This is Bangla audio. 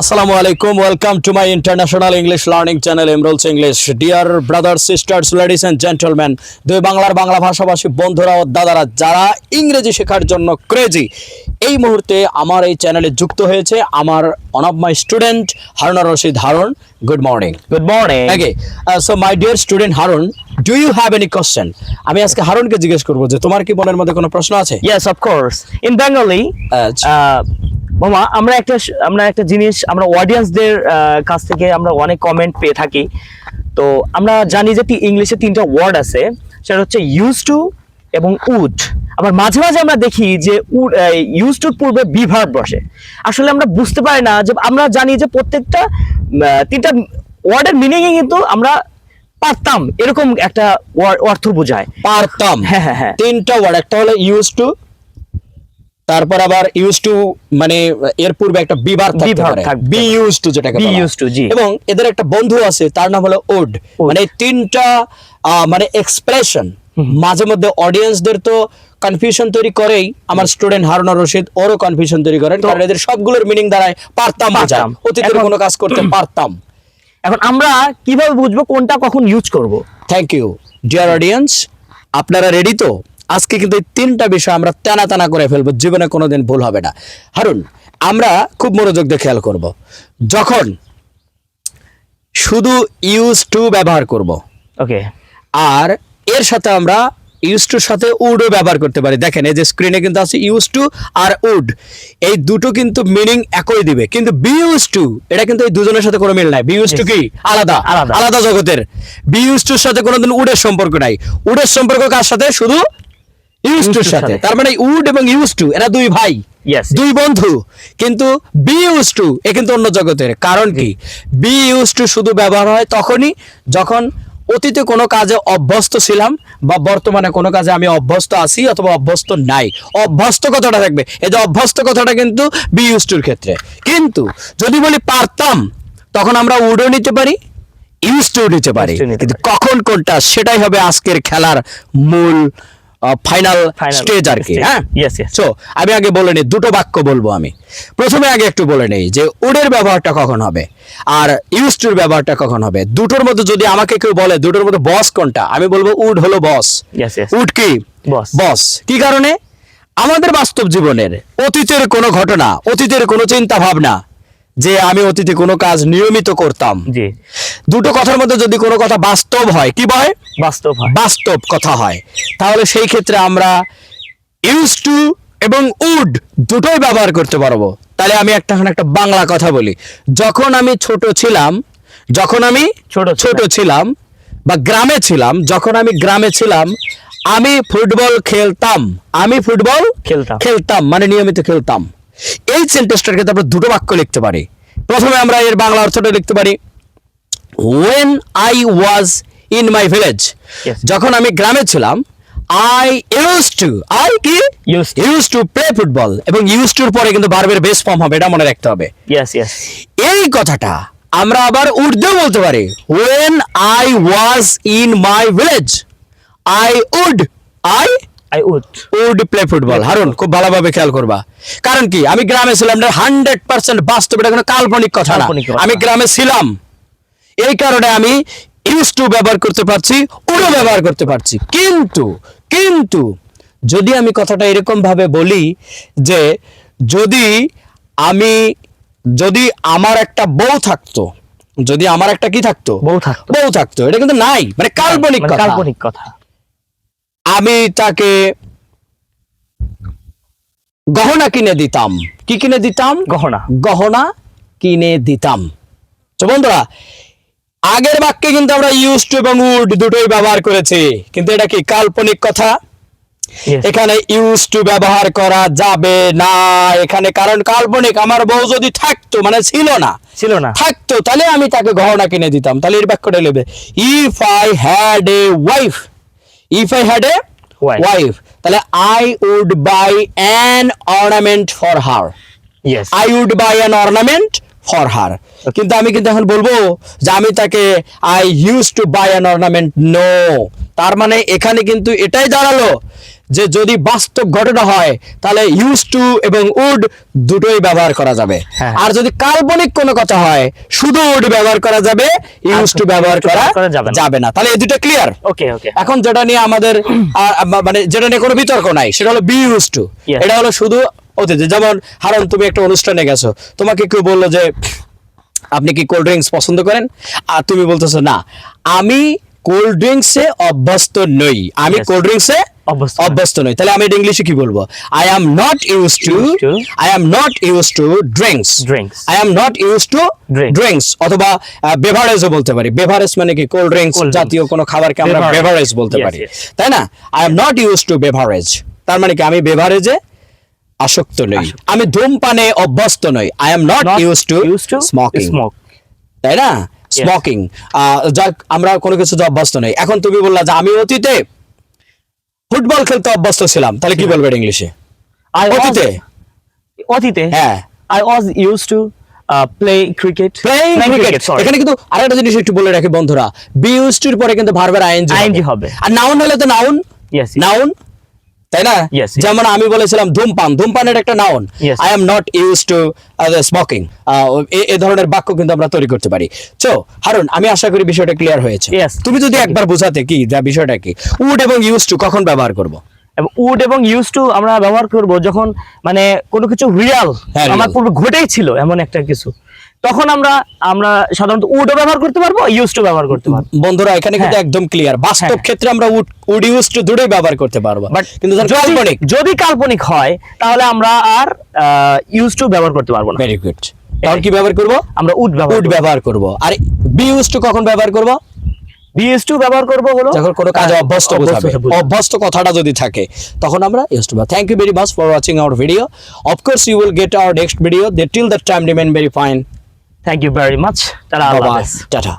Assalamu আলাইকুম welcome to my international English learning channel Emeralds English dear brothers, sisters ladies and gentleman দুই বাংলার বাংলা ভাষাভাষী বন্ধুরা ও দাদারা যারা ইংরেজি শেখার জন্য ক্রেজি এই মুহূর্তে আমার এই চ্যানেলে যুক্ত হয়েছে আমার one of my student Harun Rashid Harun good morning good morning. Okay so my dear student Harun do you have any question আমি আজকে হারুনকে জিজ্ঞেস করব যে তোমার কি মনের মধ্যে কোনো প্রশ্ন আছে. In Bengali, আচ্ছা। uh, মামা আমরা একটা আমরা একটা জিনিস আমরা অডিয়েন্সদের কাছ থেকে আমরা অনেক কমেন্ট পেয়ে থাকি। তো আমরা জানি যে ইংলিশে তিনটা ওয়ার্ড আছে সেটা হচ্ছে ইউজ টু এবং উড আবার মাঝে মাঝে আমরা দেখি যে উড ইউজ টুর পূর্বে বিভার বসে। আসলে আমরা বুঝতে পারি না যে আমরা জানি যে প্রত্যেকটা তিনটা ওয়ার্ডের মিনিং কিন্তু আমরা পারতাম এরকম একটা অর্থ বোঝায়। পারতাম। হ্যাঁ, হ্যাঁ, হ্যাঁ। তিনটা ওয়ার্ড একটা হলো ইউজ টু তারপর আবার ইউজ টু মানে এর পূর্বে একটা বিবার থাকতে পারে। বি ইউজ টু যেটাকে হয়। জি। এবং এদের একটা বন্ধু আছে তার নাম হলো ওড মানে তিনটা মানে এক্সপ্রেশন মাঝে মধ্যে অডিয়েন্সদের তো কনফিউশন তৈরি করেই আমার স্টুডেন্ট হারুনা রশিদ ওরও কনফিউশন তৈরি করেন। কারণ এদের সবগুলোর মিনিং দাঁড়ায় পারতাম পারতাম। অতীতের কোনো কাজ করতে পারতাম। এখন আমরা কীভাবে বুঝব কোনটা কখন ইউজ করব? থ্যাংক ইউ ডিয়ার অডিয়েন্স আপনারা রেডি তো? আজকে কিন্তু এই তিনটা বিষয় আমরা টানা টানা করে ফেলব জীবনে কোনোদিন ভুল হবে না। হারুন আমরা খুব মনোযোগ দিয়ে খেয়াল করব। যখন শুধু ইউজ টু ব্যবহার করব ওকে। আর এর সাথে আমরা ইউজ টুর সাথে উডও ব্যবহার করতে পারি। দেখেন এই যে স্ক্রিনে কিন্তু আছে ইউজ টু আর উড এই দুটো কিন্তু মিনিং একই দিবে। কিন্তু বি ইউজ টু এটা কিন্তু এই দুজনের সাথে কোনো মিল নাই। বি ইউজ টু কি? আলাদা। আলাদা। আলাদা জগতের। বি ইউজ টুর সাথে কোনোদিন উডের সম্পর্ক নাই। উডের সম্পর্ক কার সাথে? শুধু ইউজ সাথে। তার মানে উড এবং ইউজ টু এরা দুই ভাই। দুই বন্ধু। কিন্তু বি ইউজ টু এ কিন্তু অন্য জগতের। কারণ কি? বি ইউজ টু শুধু ব্যবহার হয় তখনই যখন অতীতে কোনো কাজে অভ্যস্ত ছিলাম বা বর্তমানে কোনো কাজে আমি অভ্যস্ত আছি অথবা অভ্যস্ত নাই। অভ্যস্ত কথাটা থাকবে। এই যে অভ্যস্ত কথাটা কিন্তু বি ইউজ টুর ক্ষেত্রে। কিন্তু যদি বলি পারতাম তখন আমরা উডও নিতে পারি ইউজ টু নিতে পারি। কিন্তু কখন কোনটা সেটাই হবে আজকের খেলার মূল ফাইনাল স্টেজ আর কি হ্যাঁ. সো আমি আগে বলে নিই দুটো বাক্য বলব আমি। প্রথমে আগে একটু বলে নেই যে উডের ব্যবহারটা কখন হবে আর ইউজ টুর ব্যবহারটা কখন হবে। দুটোর মধ্যে যদি আমাকে কেউ বলে দুটোর মধ্যে বস কোনটা? আমি বলব উড হলো বস. উড কি. বস কি কারণে? আমাদের বাস্তব জীবনের অতীতের কোনো ঘটনা অতীতের কোনো চিন্তা ভাবনা যে আমি অতীতে কোনো কাজ নিয়মিত করতাম। জি। দুটো কথার মধ্যে যদি কোনো কথা বাস্তব হয় কি বয়? বাস্তব হয়। বাস্তব কথা হয়। তাহলে সেই ক্ষেত্রে আমরা ইউজ টু এবং উড দুটোই ব্যবহার করতে পারব। তাহলে আমি একটা এখন একটা বাংলা কথা বলি। যখন আমি ছোট ছিলাম যখন আমি ছোট। ছোট ছিলাম বা গ্রামে ছিলাম যখন আমি গ্রামে ছিলাম আমি ফুটবল খেলতাম। আমি ফুটবল খেলতাম। খেলতাম মানে নিয়মিত খেলতাম। এই সেন্টেন্সটার ক্ষেত্রে আমরা দুটো বাক্য লিখতে পারি। প্রথমে আমরা এর বাংলা অর্থটা লিখতে পারি when I was in my village Yes. যখন আমি গ্রামে ছিলাম I used to I কি? Used to. play football এবং used to পরে কিন্তু বারবার বেস ফর্ম হবে এটা মনে রাখতে হবে। এই কথাটা আমরা আবার উর্দু বলতে পারি when I was in my village I would I I would would play football Harun খুব ভালোভাবে খেয়াল করবা। কারণ কি? আমি গ্রামে ছিলাম হান্ড্রেড পার্সেন্ট বাস্তব এটা কোনো কাল্পনিক কথা না। আমি গ্রামে ছিলাম। এই কারণে আমি ইউজ টু ব্যবহার করতে পারছি উডো ব্যবহার করতে পারছি। কিন্তু কিন্তু যদি আমি কথাটা এরকম ভাবে বলি যে যদি আমি যদি আমার একটা বউ থাকতো যদি আমার একটা কি থাকতো? বউ থাকতো। বউ থাকতো এটা কিন্তু নাই মানে কাল্পনিক মানে কাল্পনিক কথা। আমি তাকে গহনা কিনে দিতাম। কি কিনে দিতাম? গহনা। গহনা কিনে দিতাম। তো বন্ধুরা আগের বাক্যে কিন্তু আমরা ইউজ টু এবং উড দুটোই ব্যবহার করেছি। কিন্তু এটা কি কাল্পনিক কথা? এখানে ইউজ টু ব্যবহার করা যাবে না। এখানে কারণ কাল্পনিক আমার বউ যদি থাকতো মানে ছিল না ছিল না। থাকতো তাহলে আমি তাকে গহনা কিনে দিতাম। তাহলে এর বাক্যটা নেবে if I had a wife if I had a Wife. Wife তাহলে I would buy an ornament for her I would buy an ornament for her কিন্তু আমি কিন্তু এখন বলব যে আমি তাকে I use to buy an ornament no তার মানে এখানে কিন্তু এটাই দাঁড়াল যে যদি বাস্তব ঘটনা হয় তাহলে ইউজ টু এবং উড দুটোই ব্যবহার করা যাবে। হ্যাঁ। আর যদি কাল্পনিক কোনো কথা হয় শুধু উড ব্যবহার করা যাবে ইউজ টু ব্যবহার করা যাবে না। তাহলে এই দুটো ক্লিয়ার ওকে ওকে। এখন যেটা নিয়ে আমাদের মানে যেটা নিয়ে কোনো বিতর্ক নাই সেটা হলো বি ইউজ টু. এটা হলো শুধু অতীতে যেমন হারন তুমি একটা অনুষ্ঠানে গেছো তোমাকে কেউ বলল যে আপনি কি কোল্ড ড্রিঙ্কস পছন্দ করেন? আর তুমি বলতেছো না আমি কোল্ড ড্রিঙ্কসে অভ্যস্ত নই। আমি কোল্ড ড্রিঙ্কসে অভ্যস্ত নই। তাহলে আমি এটা ইংলিশে কি বলব? I am not use to I am not use to drinks Drinks. I am not use to drinks অথবা বেভারেজও বলতে পারি। বেভারেজ মানে কি? কোল্ড ড্রিঙ্কস জাতীয় কোনো খাবারকে আমরা বেভারেজ বলতে পারি। তাই না? I am not use to beverage তার মানে কি? আমি বেভারেজে আসক্ত নই। আমি ধূমপানে অভ্যস্ত নই। I am not use to smoking তাই না? স্মোকিং আমরা কোনো কিছু অভ্যস্ত নই। এখন তুমি বললা যে আমি অতীতে ফুটবল খেলতে অভ্যস্ত ছিলাম। তাহলে কি বলবে ইংলিশে? অতীতে? অতীতে? হ্যাঁ। I was use to play cricket এখানে কিন্তু আরেকটা জিনিস একটু বলে রাখি বন্ধুরা। বি ইউজটির পরে কিন্তু ভার্বের আইএনজি হবে। আর নাউন হলে তো নাউন. নাউন তাই না. যেমন আমি বলেছিলাম ধূমপান ধূমপানের একটা noun. I am not use to smoking এ ধরনের বাক্য কিন্তু আমরা তৈরি করতে পারি। চো হারুন আমি আশা করি বিষয়টা ক্লিয়ার হয়েছে। তুমি যদি একবার বোঝাতে কি যা বিষয়টা কি? উড এবং ইউজ টু কখন ব্যবহার করব? এবং উড এবং ইউজ টু আমরা ব্যবহার করব যখন মানে কোনো কিছু রিয়াল হ্যাঁ, আমার পূর্বে ঘটেই ছিল এমন একটা কিছু। তখন আমরা আমরা সাধারণত উডও ব্যবহার করতে পারব ইউজ টু ব্যবহার করতে পারব। বন্ধুরা এখানে কিন্তু হ্যাঁ। একদম ক্লিয়ার বাস্তব হ্যাঁ। ক্ষেত্রে আমরা উড উড ইউজ টু দুটোই ব্যবহার করতে পারব। বাট কিন্তু কাল্পনিক। যদি কাল্পনিক হয় তাহলে আমরা আর ইউজ টু ব্যবহার করতে পারব না। ভেরি গুড তখন কি ব্যবহার করব? আমরা উড ব্যবহার উড ব্যবহার করব। আর বি ইউজ টু কখন ব্যবহার করব? বিএস টু ব্যবহার করব হলো যখন কোনো কাজে অভ্যস্ত বোঝাবে। অভ্যস্ত কথাটা যদি থাকে তখন আমরা use to thank you very much for watching our video of course you will get our next video they till that time remain very fine thank you very much হাফেজ টাটা